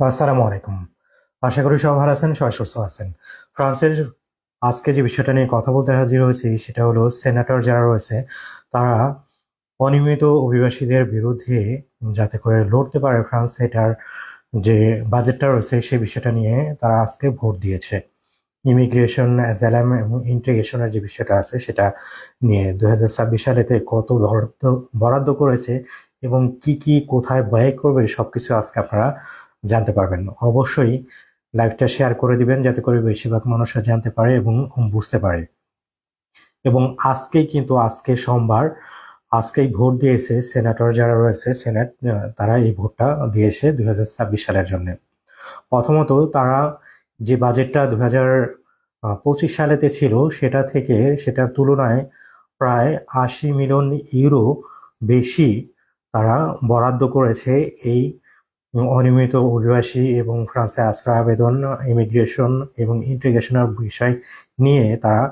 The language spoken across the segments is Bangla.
আসসালামু আলাইকুম। আশা করি সব ভালো আছেন, সবাই সুস্থ আছেন। ফ্রান্সের আজকে যে বিষয়টা নিয়ে কথা বলতে হাজির হয়েছি, সেটা হলো সেনেটর যারা রয়েছে, তারা অনিয়মিত অভিবাসীদের বিরুদ্ধে যাতে করে লড়তে পারে ফ্রান্স এটার যে বাজেটটা রয়েছে সেই বিষয়টা নিয়ে তারা আজকে ভোট দিয়েছে। ইমিগ্রেশন অ্যাজালাম এবং ইন্টিগ্রেশনের যে বিষয়টা আছে, সেটা নিয়ে দু হাজার ছাব্বিশ সালেতে কত বরাদ্দ বরাদ্দ করেছে এবং কি কি কোথায় ব্যয় করবে, সবকিছু আজকে আপনারা জানতে পারবেন। অবশ্যই লাইভটা শেয়ার করে দিবেন যাতে করে বেশিরভাগ মানুষরা জানতে পারে এবং বুঝতে পারে। এবং আজকেই কিন্তু আজকে সোমবার, আজকেই ভোট দিয়েছে সেনেটর যারা রয়েছে, সেনেট তারা এই ভোটটা দিয়েছে দুই হাজার ছাব্বিশ সালের জন্য। প্রথমত তারা যে বাজেটটা দু হাজার পঁচিশ সালেতে ছিল, সেটা থেকে সেটার তুলনায় প্রায় আশি মিলিয়ন ইউরো বেশি তারা বরাদ্দ করেছে এই অনিয়মিত অভিবাসী এবং ফ্রান্সে আশ্রয় আবেদন ইমিগ্রেশন এবং ইন্টিগ্রেশনের বিষয় নিয়ে তারা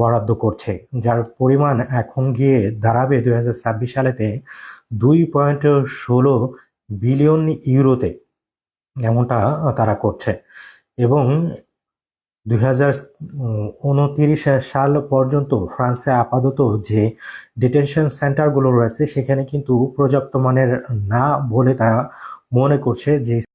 বরাদ্দ করছে, যার পরিমাণ এখন গিয়ে দাঁড়াবে দুই হাজার ছাব্বিশ সালেতে দুই পয়েন্ট ষোলো বিলিয়ন ইউরোতে, এমনটা তারা করছে। এবং দুই সাল পর্যন্ত ফ্রান্সে আপাতত যে ডিটেনশন সেন্টারগুলো রয়েছে, সেখানে কিন্তু পর্যাপ্ত মানের না বলে তারা মনে করছে যে